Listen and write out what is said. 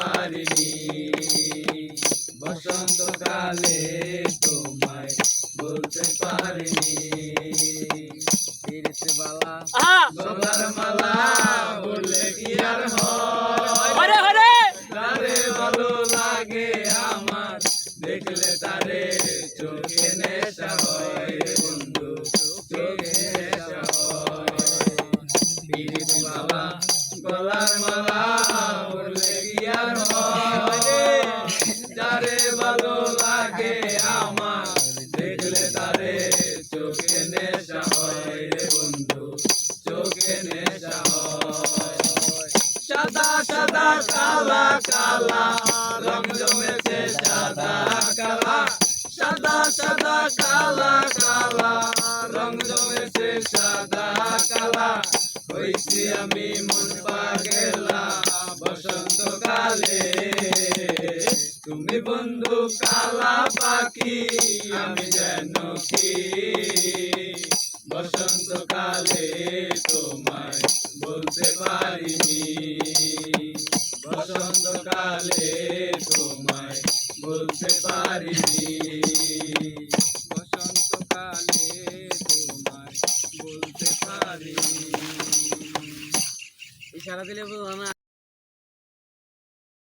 পারিনি বসন্তকালে তোমায় বলতে পারিনি বালা গলার মালা বললে কি আর তারে ভালো লাগে আমার দেখলে তারে চোখে নেশা হয় বন্ধু চোখে নেশা হয়। গলার মালা সাদা সাদা, কালা কালা। রং জমেছে সাদা, কালা। সাদা সাদা, কালা কালা। রং জমেছে সাদা, কালা। হইছি আমি মন পাগেলা, বসন্তকালে। তুমি বন্ধু কালা পাখি, আমি যেন কি? বসন্তকালে তোমায় বলতে পারিনি। বসন্তকালে তোমায় বলতে পারিনি। বসন্তকালে তোমায় বলতে পারিনি। ইশারা দিলে বুঝো না